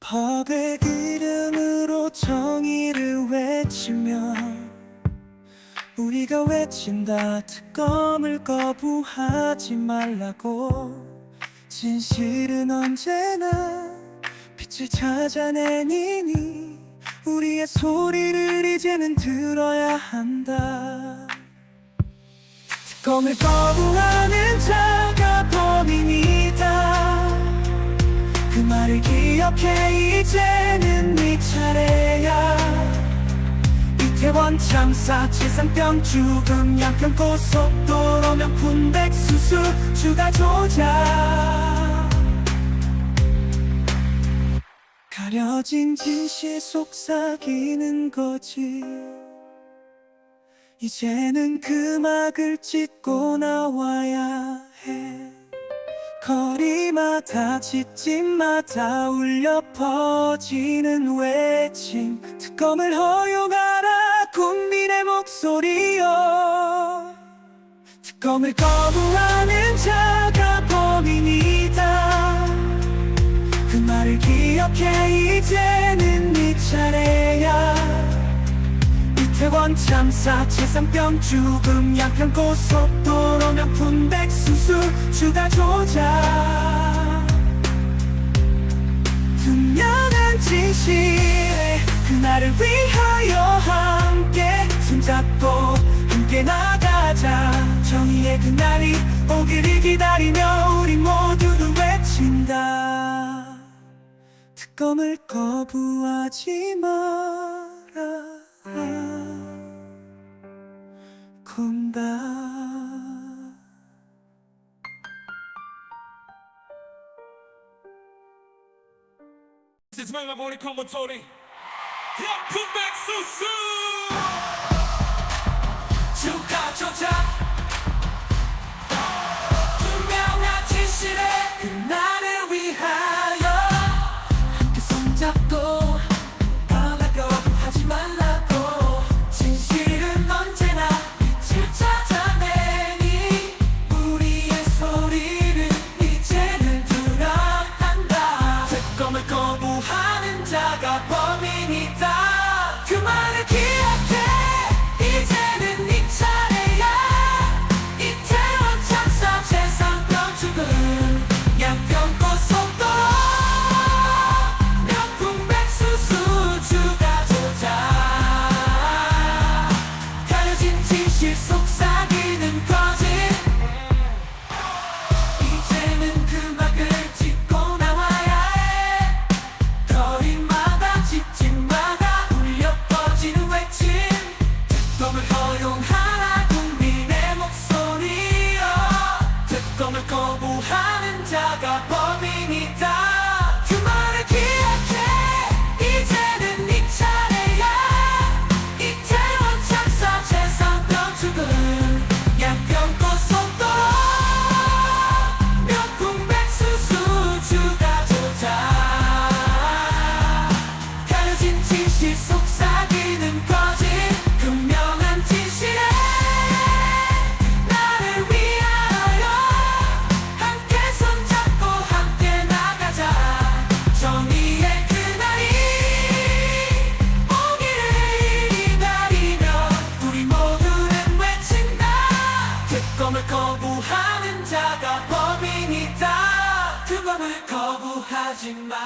법의 이름으로 정의를 외치며 우리가 외친다 특검을 거부하지 말라고. 진실은 언제나 빛을 찾아내니 우리의 소리를 이제는 들어야 한다. 특검을 거부하는 기억해 이제는 네 차례야. 이태원 참사 지상병 죽음 양평 고속도로 명품 백수수 추가 조작. 가려진 진실 속삭이는 거지. 이제는 그 막을 찢고 나와야 해 거리마다 집집마다 울려 퍼지는 외침. 특검을 허용하라 국민의 목소리여. 특검을 거부하는 자가 범인이다. 그 말을 기억해 이제는 네 차례야 이 태원 참사 지상병 죽음 양평 고속도로 명품 백수수 추가 조작. 분명한 진실에 그날을 위하여 함께 손잡고 함께 나가자. 정의의 그날이 오기를 기다리며 우리 모두를 외친다. 특검을 거부하지 마라 This is my morning commentary. 양품 백수수 추가 조작 분명한 진실의 그날을 위하여 함께 손잡고 특검을 거부하는 자가 범인이다. 특검을 거부하지 마